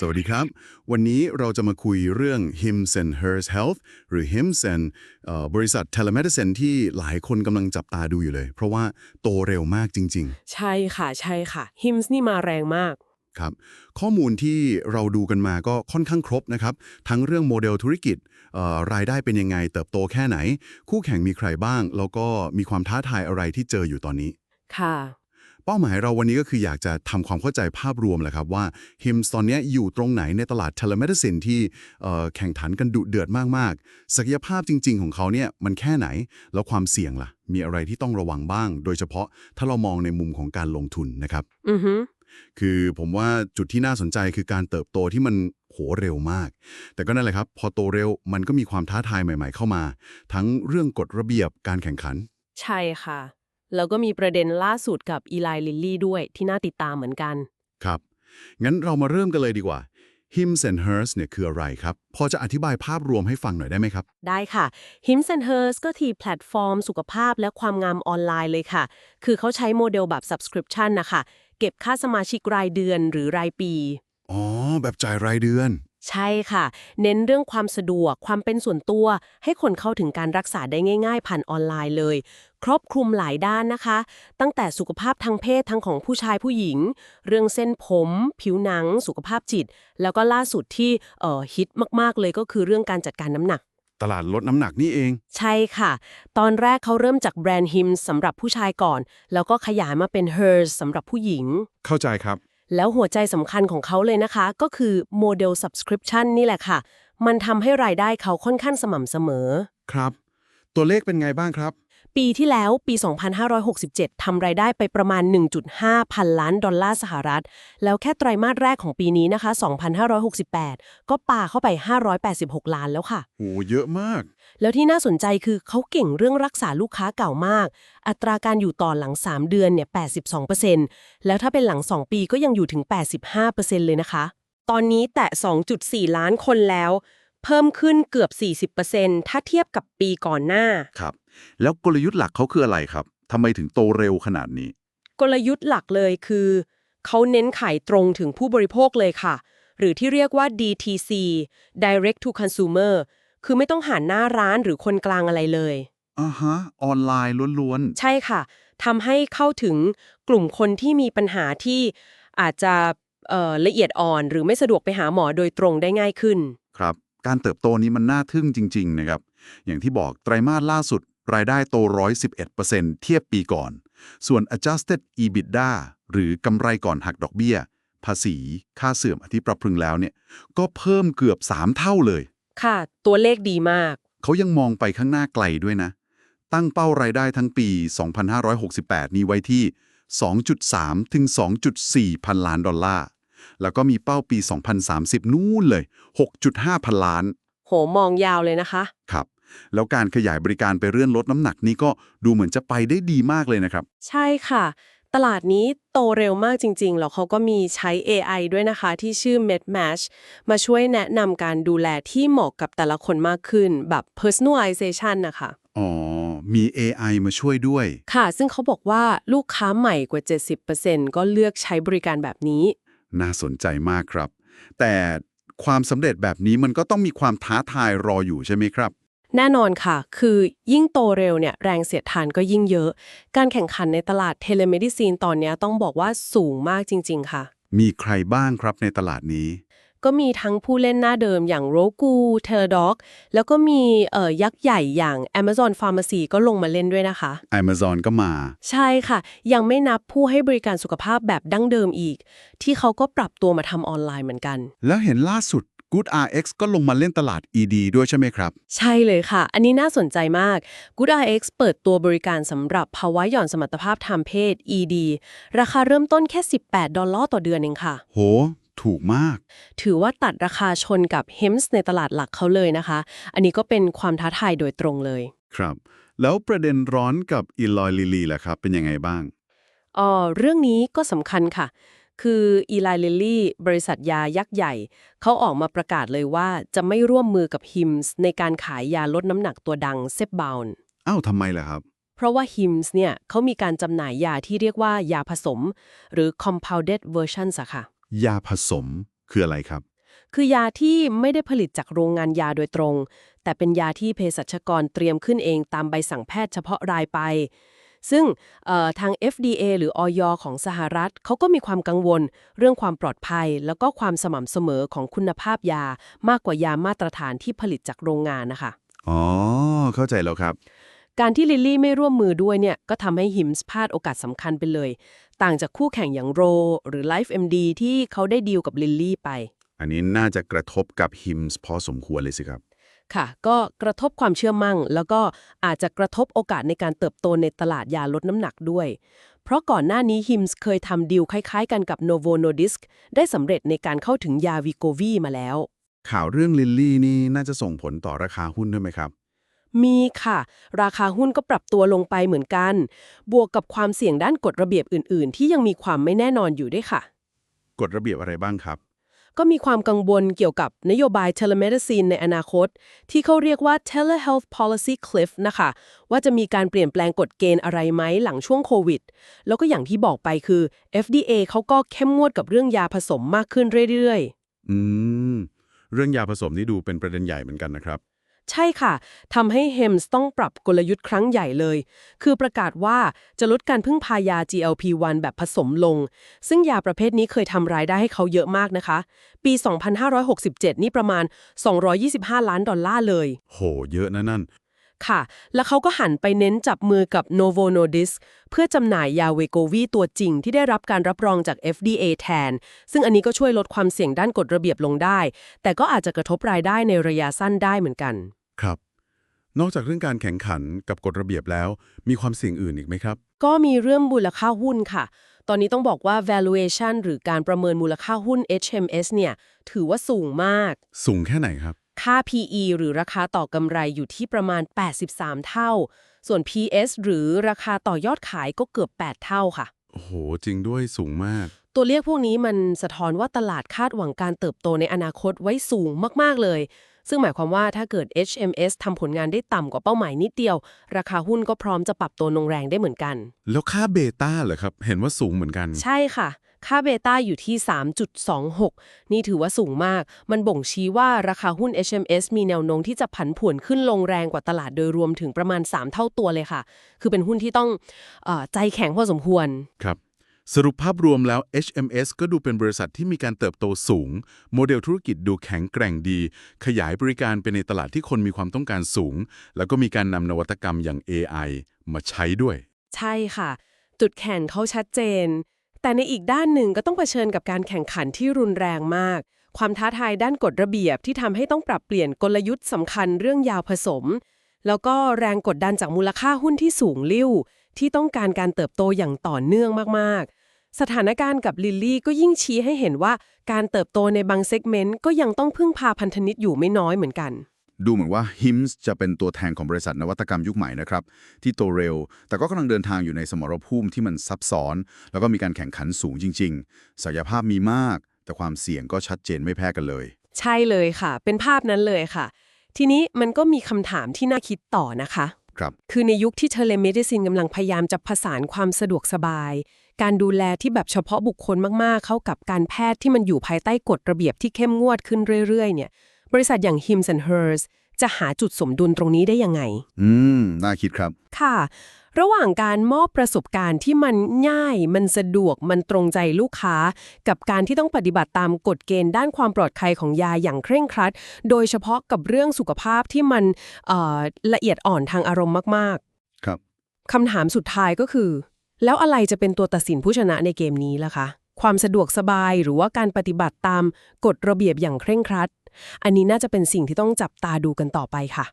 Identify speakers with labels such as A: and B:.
A: สวัสดีครับ วันนี้เราจะมาคุยเรื่อง Hims and Hers Health หรือ Hims and เอ่อบริษัท telemedicine ที่หลายคนกำลังจับตาดูอยู่เลย เพราะว่าโตเร็วมากจริง
B: ใช่ค่ะใช่ค่ะฮิมส์นี่มาแรงมาก
A: ๆครับข้อมูลที่เราดูกันมาก็ค่อนข้างครบนะครับ ทั้งเรื่องโมเดลธุรกิจเอ่อรายได้เป็นยังไง เติบโตแค่ไหน คู่แข่งมีใครบ้าง แล้วก็มีความท้าทายอะไรที่เจออยู่ตอนนี้
B: ค่ะ
A: เป้าหมายเราวันนี้ก็คืออยากจะทำความเข้าใจภาพรวมแหละครับว่า HIMS ตอนนี้อยู่ตรงไหนในตลาด telemedicine ที่เอ่อแข่งขันกันดุเดือดมากๆ ศักยภาพจริง ๆ ของเขาเนี่ยมันแค่ไหนแล้วความเสี่ยงล่ะ มีอะไรที่ต้องระวังบ้าง โดยเฉพาะถ้าเรามองในมุมของการลงทุนนะครับ
B: อือฮึ
A: คือผมว่าจุดที่น่าสนใจคือการเติบโตที่มันโหเร็วมาก แต่ก็นั่นแหละครับ พอโตเร็วมันก็มีความท้าทายใหม่ ๆ เข้ามา ทั้งเรื่องกฎระเบียบการแข่งขัน
B: ใช่ค่ะ แล้วก็มีประเด็นล่าสุดกับอีไลลิลลี่ด้วยที่น่าติดตามเหมือนกัน
A: ครับ งั้นเรามาเริ่มกันเลยดีกว่า Hims and Hers เนี่ยคืออะไรครับ พอจะอธิบายภาพรวมให้ฟังหน่อยได้ไหมครับ
B: ได้ค่ะ Hims and Hers ก็ทีแพลตฟอร์ม สุขภาพและความงามออนไลน์เลยค่ะ คือเขาใช้โมเดลแบบ subscription นะคะ เก็บค่าสมาชิกรายเดือนหรือรายปี
A: อ๋อ แบบจ่ายรายเดือน
B: ใช่ค่ะ เน้นเรื่องความสะดวกความเป็นส่วนตัว ให้คนเข้าถึงการรักษาได้ง่าย ๆ ผ่านออนไลน์เลย ครอบคลุมหลายด้านนะคะ ตั้งแต่สุขภาพทางเพศทั้งของผู้ชายผู้หญิง เรื่องเส้นผม ผิวหนัง สุขภาพจิต แล้วก็ล่าสุดที่เอ่อฮิตมากๆเลยก็คือเรื่องการจัดการน้ำหนัก
A: ตลาดลดน้ำหนักนี่เอง
B: ใช่ค่ะ ตอนแรกเขาเริ่มจากแบรนด์ Hims สำหรับผู้ชายก่อน แล้วก็ขยายมาเป็น Hers สำหรับผู้หญิง
A: เข้าใจครับ
B: แล้วหัวใจสำคัญของเขาเลยนะคะ ก็คือโมเดล subscription นี่แหละค่ะ มันทำให้รายได้เขาค่อนข้างสม่ำเสมอ
A: ครับ ตัวเลขเป็นไงบ้างครับ
B: ปีที่แล้วปี 2567 ทำรายได้ไปประมาณ 1.5 พันล้านดอลลาร์สหรัฐ แล้วแค่ไตรมาสแรกของปีนี้นะคะ 2568 ก็ปาเข้าไป 586 ล้านแล้วค่ะ
A: โห เยอะมาก
B: แล้วที่น่าสนใจคือเขาเก่งเรื่องรักษาลูกค้าเก่ามาก อัตราการอยู่ต่อหลัง 3 เดือนเนี่ย 82%แล้วถ้าเป็นหลัง 2 ปีก็ยังอยู่ถึง 85%เลยนะคะ ตอนนี้แตะ 2.4 ล้านคนแล้ว เพิ่มขึ้นเกือบ 40%ถ้าเทียบกับปีก่อนหน้า
C: ครับ แล้วกลยุทธ์หลักเขาคืออะไรครับทำไมถึงโตเร็วขนาดนี้
B: กลยุทธ์หลักเลยคือ เขาเน้นขายตรงถึงผู้บริโภคเลยค่ะ หรือที่เรียกว่า DTC Direct to Consumer คือไม่ต้องหาหน้าร้านหรือคนกลางอะไรเลย
C: อ่าฮะ ออนไลน์ล้วน
B: ใช่ค่ะทำให้เข้าถึงกลุ่มคนที่มีปัญหาที่อาจจะเอ่อละเอียดอ่อน หรือไม่สะดวกไปหาหมอโดยตรงได้ง่ายขึ้น
C: ๆครับ การเติบโตนี้มันน่าทึ่งจริง ๆ นะครับ อย่างที่บอกไตรมาสล่าสุด รายได้โต 111%เทียบปีก่อน ส่วน adjusted EBITDA หรือกำไรก่อนหักดอกเบี้ย ภาษี ค่าเสื่อมที่ปรับพรึงแล้วเนี่ย ก็เพิ่มเกือบ 3 เท่าเลย
B: ค่ะ ตัวเลขดีมาก
C: เขายังมองไปข้างหน้าไกลด้วยนะ ตั้งเป้ารายได้ทั้งปี 2568 นี้ไว้ที่ 2.3 ถึง 2.4 พันล้านดอลลาร์ แล้วก็มีเป้าปี 2030 นู่นเลย 6.5 พันล้าน
B: โหมองยาวเลยนะคะ
C: ครับ แล้วการขยายบริการไปเรื่อนลดน้ำหนักนี้ก็ดูเหมือนจะไปได้ดีมากเลยนะครับ
B: ใช่ค่ะ ตลาดนี้โตเร็วมากจริง ๆ แล้วเขาก็มีใช้ AI ด้วยนะคะ ที่ชื่อ MedMatch มาช่วยแนะนำการดูแลที่เหมาะกับแต่ละคนมากขึ้นแบบ personalization นะคะ
C: อ๋อ มี AI มาช่วยด้วย
B: ค่ะ ซึ่งเขาบอกว่าลูกค้าใหม่กว่า 70%ก็เลือกใช้บริการแบบนี้
C: น่าสนใจมากครับ แต่ความสำเร็จแบบนี้มันก็ต้องมีความท้าทายรออยู่ใช่ไหมครับ
B: แน่นอนค่ะ คือยิ่งโตเร็วเนี่ยแรงเสียดทานก็ยิ่งเยอะ การแข่งขันในตลาดเทเลเมดิซีนตอนเนี้ยต้องบอกว่าสูงมากจริง ๆ ค่ะ
C: มีใครบ้างครับในตลาดนี้
B: ก็มีทั้งผู้เล่นหน้าเดิมอย่าง Roku, Teladoc แล้วก็มีเอ่อยักษ์ใหญ่อย่าง Amazon Pharmacy ก็ลงมาเล่นด้วยนะคะ
C: Amazon ก็มา
B: ใช่ค่ะ ยังไม่นับผู้ให้บริการสุขภาพแบบดั้งเดิมอีก ที่เขาก็ปรับตัวมาทำออนไลน์เหมือนกัน
C: แล้วเห็นล่าสุด Good RX ก็ลงมาเล่นตลาด ED ด้วยใช่ไหมครับ
B: ใช่เลยค่ะ อันนี้น่าสนใจมาก GoodRx เปิดตัวบริการสำหรับภาวะหย่อนสมรรถภาพทางเพศ ED ราคาเริ่มต้นแค่ 18 ดอลลาร์ต่อเดือนเองค่ะ
C: โห ถูกมาก
B: ถือว่าตัดราคาชนกับ HEMS ในตลาดหลักเขาเลยนะคะ อันนี้ก็เป็นความท้าทายโดยตรงเลย
C: ครับ แล้วประเด็นร้อนกับอีลอยลิลีล่ะครับ เป็นยังไงบ้าง
B: อ๋อเรื่องนี้ก็สำคัญค่ะ คืออีไลลิลลี่บริษัทยายักษ์ใหญ่ เขาออกมาประกาศเลยว่าจะไม่ร่วมมือกับ HIMS ในการขายยาลดน้ำหนักตัวดังเซบบาวน์
C: อ้าวทำไมล่ะครับ
B: เพราะว่า HIMS เนี่ยเขามีการจำหน่ายยาที่เรียกว่ายาผสม หรือ compounded versions อะค่ะ
C: ยาผสม
A: คืออะไรครับ
B: คือยาที่ไม่ได้ผลิตจากโรงงานยาโดยตรง แต่เป็นยาที่เภสัชกรเตรียมขึ้นเองตามใบสั่งแพทย์เฉพาะรายไป ซึ่งเอ่อทาง FDA หรืออยของสหรัฐเขาก็มีความกังวล เรื่องความปลอดภัย แล้วก็ความสม่ำเสมอของคุณภาพยามากกว่ายามาตรฐานที่ผลิตจากโรงงานนะคะ
A: อ๋อ เข้าใจแล้วครับ
B: การที่ลิลลี่ไม่ร่วมมือด้วยเนี่ยก็ทำให้ฮิมส์พลาดโอกาสสำคัญไปเลย ต่างจากคู่แข่งอย่างโรหรือ LifeMD ที่เขาได้ดีลกับลิลลี่ไป
A: อันนี้น่าจะกระทบกับฮิมส์พอสมควรเลยสิครับ
B: ค่ะ ก็กระทบความเชื่อมั่ง แล้วก็อาจจะกระทบโอกาสในการเติบโตในตลาดยาลดน้ำหนักด้วย เพราะก่อนหน้านี้ฮิมส์เคยทำดีลคล้ายๆ กันกับ Novo Nordisk ได้สำเร็จในการเข้าถึงยาวิโกวีมาแล้ว
A: ข่าวเรื่องลิลลี่นี่น่าจะส่งผลต่อราคาหุ้นด้วยไหมครับ
B: มีค่ะ ราคาหุ้นก็ปรับตัวลงไปเหมือนกัน บวกกับความเสี่ยงด้านกฎระเบียบอื่น ๆ ที่ยังมีความไม่แน่นอนอยู่ด้วยค่ะ
A: กฎระเบียบอะไรบ้างครับ
B: ก็มีความกังวลเกี่ยวกับนโยบาย telemedicine ในอนาคต ที่เขาเรียกว่า telehealth policy cliff นะคะ ว่าจะมีการเปลี่ยนแปลงกฎเกณฑ์อะไรไหมหลังช่วงโควิด แล้วก็อย่างที่บอกไปคือ FDA เขาก็เข้มงวดกับเรื่องยาผสมมากขึ้นเรื่อย
A: อืม เรื่องยาผสมนี่ดูเป็นประเด็นใหญ่เหมือนกันนะครับ
B: ๆ ใช่ค่ะ ทำให้เฮมส์ต้องปรับกลยุทธ์ครั้งใหญ่เลย คือประกาศว่าจะลดการพึ่งพายา GLP-1 แบบผสมลง ซึ่งยาประเภทนี้เคยทำรายได้ให้เขาเยอะมากนะคะ ปี 2567 นี่ประมาณ 225 ล้านดอลลาร์เลย
A: โห เยอะนะนั่น
B: ค่ะ แล้วเขาก็หันไปเน้นจับมือกับ Novo Nordisk เพื่อจำหน่ายยาเวโกวีตัวจริงที่ได้รับการรับรองจาก FDA แทน ซึ่งอันนี้ก็ช่วยลดความเสี่ยงด้านกฎระเบียบลงได้ แต่ก็อาจจะกระทบรายได้ในระยะสั้นได้เหมือนกัน
A: ครับ นอกจากเรื่องการแข่งขันกับกฎระเบียบแล้ว มีความเสี่ยงอื่นอีกไหมครับ
B: ก็มีเรื่องมูลค่าหุ้นค่ะ ตอนนี้ต้องบอกว่า valuation หรือการประเมินมูลค่าหุ้น HMS เนี่ย ถือว่าสูงมาก
A: สูงแค่ไหนครับ
B: ค่า PE หรือราคาต่อกำไรอยู่ที่ประมาณ 83 เท่า ส่วน PS หรือราคาต่อยอดขายก็เกือบ 8 เท่าค่ะ
A: โอ้โห จริงด้วยสูงมาก
B: ตัวเลขพวกนี้มันสะท้อนว่าตลาดคาดหวังการเติบโตในอนาคตไว้สูงมาก ๆ เลย ซึ่งหมายความว่าถ้าเกิด HMS ทำผลงานได้ต่ำกว่าเป้าหมายนิดเดียว ราคาหุ้นก็พร้อมจะปรับตัวลงแรงได้เหมือนกัน
A: แล้วค่าเบต้าเหรอครับ เห็นว่าสูงเหมือนกัน
B: ใช่ค่ะ ค่าเบต้าอยู่ที่ 3.26 นี่ถือว่าสูงมาก มันบ่งชี้ว่าราคาหุ้น HMS มีแนวโน้มที่จะผันผวนขึ้นลงแรงกว่าตลาดโดยรวมถึงประมาณ 3 เท่าตัวเลยค่ะ คือเป็นหุ้นที่ต้องเออใจแข็งพอสมควร
A: ครับสรุปภาพรวมแล้ว HMS ก็ดูเป็นบริษัทที่มีการเติบโตสูง โมเดลธุรกิจดูแข็งแกร่งดี ขยายบริการไปในตลาดที่คนมีความต้องการสูง แล้วก็มีการนำนวัตกรรมอย่าง AI มาใช้ด้วย
B: ใช่ค่ะ จุดแข็งเขาชัดเจน แต่ในอีกด้านหนึ่งก็ต้องเผชิญกับการแข่งขันที่รุนแรงมาก ความท้าทายด้านกฎระเบียบที่ทำให้ต้องปรับเปลี่ยนกลยุทธ์สำคัญเรื่องยาวผสม แล้วก็แรงกดดันจากมูลค่าหุ้นที่สูงลิ่วที่ต้องการการเติบโตอย่างต่อเนื่องมากๆ สถานการณ์กับลิลลี่ก็ยิ่งชี้ให้เห็นว่าการเติบโตในบางเซกเมนต์ก็ยังต้องพึ่งพาพันธมิตรอยู่ไม่น้อยเหมือนกัน
C: ดูเหมือนว่า HIMS จะเป็นตัวแทนของบริษัทนวัตกรรมยุคใหม่นะครับ ที่โตเร็ว แต่ก็กำลังเดินทางอยู่ในสมรภูมิที่มันซับซ้อน แล้วก็มีการแข่งขันสูงจริง ๆ ศักยภาพมีมาก แต่ความเสี่ยงก็ชัดเจนไม่แพ้กันเลย
B: ใช่เลยค่ะ เป็นภาพนั้นเลยค่ะ ทีนี้มันก็มีคำถามที่น่าคิดต่อนะคะ
C: ครับ
B: คือในยุคที่เทเลเมดิซินกำลังพยายามจะผสานความสะดวกสบาย การดูแลที่แบบเฉพาะบุคคลมากๆ เข้ากับการแพทย์ที่มันอยู่ภายใต้กฎระเบียบที่เข้มงวดขึ้นเรื่อยๆ เนี่ย บริษัทอย่าง Hims and Hers จะหาจุดสมดุลตรงนี้ได้ยังไง
C: อืม น่าคิดครับ
B: ค่ะ ระหว่างการมอบประสบการณ์ที่มันง่าย มันสะดวก มันตรงใจลูกค้า กับการที่ต้องปฏิบัติตามกฎเกณฑ์ด้านความปลอดภัยของยาอย่างเคร่งครัด โดยเฉพาะกับเรื่องสุขภาพที่มันเอ่อละเอียดอ่อนทางอารมณ์มาก
C: ครับ
B: ๆคำถามสุดท้ายก็คือ แล้วอะไรจะเป็นตัวตัดสินผู้ชนะในเกมนี้ล่ะคะ ความสะดวกสบายหรือว่าการปฏิบัติตามกฎระเบียบอย่างเคร่งครัด อันนี้น่าจะเป็นสิ่งที่ต้องจับตาดูกันต่อไปค่ะ